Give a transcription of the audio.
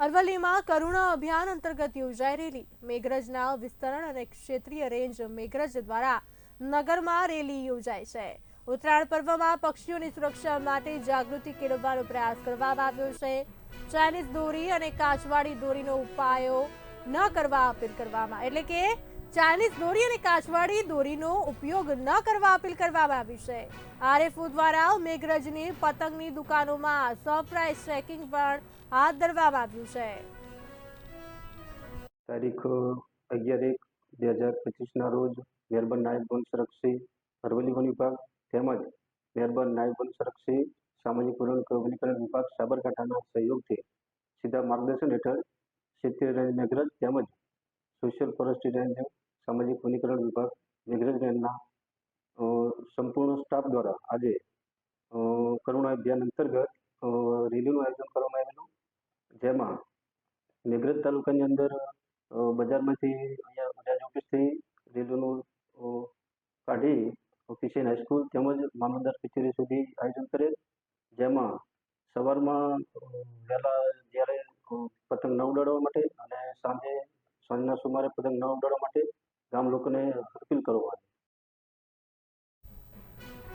અરવલ્લીમાં કરુણા અભિયાન અંતર્ગત યોજાઈ રહેલી મેઘરજના વિસ્તરણ અને ક્ષેત્રીય રેન્જ મેઘરજ દ્વારા નગરમાં રેલી યોજાય છે. ઉત્તરાયણ પર્વમાં પક્ષીઓની સુરક્ષા માટે જાગૃતિ કેળવવાનો પ્રયાસ કરવામાં આવ્યો છે. ચાઇનીઝ દોરી અને કાચવાડી દોરીનો ઉપાયો ન કરવા અપીલ કરવામાં. એટલે કે ચાઇનીઝ દોરી અને કાચવાડી દોરીનો ઉપયોગ ન કરવા અપીલ કરવામાં આવી છે. આરએફઓ દ્વારા મેઘરજની પતંગની દુકાનોમાં સરપ્રાઇઝ ચેકિંગ પણ હાથ ધરવામાં આવ્યું છે. તારીખ, અગિયાર એક બે હજાર પચીસના રોજ મેરબન નાયબ વન સંરક્ષી, અરવલ્લી વન વિભાગ તેમજ મેરબન નાયબ વન સંરક્ષી, સામાજિક વનીકરણ વિભાગ સાબરકાંઠાના સહયોગથી સીધા માર્ગદર્શન હેઠળ સિત્તેર રેન્જ મેઘરજ તેમજ સોશિયલ ફોરેસ્ટ્રી રેન્જ સામાજિક વનીકરણ વિભાગ મેઘરજ રેન્જના સંપૂર્ણ સ્ટાફ દ્વારા આજે કરુણા અભિયાન અંતર્ગત રેલીનું આયોજન કરવામાં આવેલું. જેમાં મેઘરજ તાલુકાની અંદર બજારમાંથી અહીંયા બજાજ ઓફિસથી રેલીનું કાઢી ઓફિસિયન હાઈસ્કૂલ તેમજ મામલતદાર કચેરી સુધી આયોજન કરેલ. જેમાં સવારમાં વહેલા જ્યારે પતંગ ન ઉડાડવા માટે અને સાંજે સાંજના સુમારે પતંગ ન ઉડાડવા માટે ગામ લોકોને અપીલ કરવામાં આવી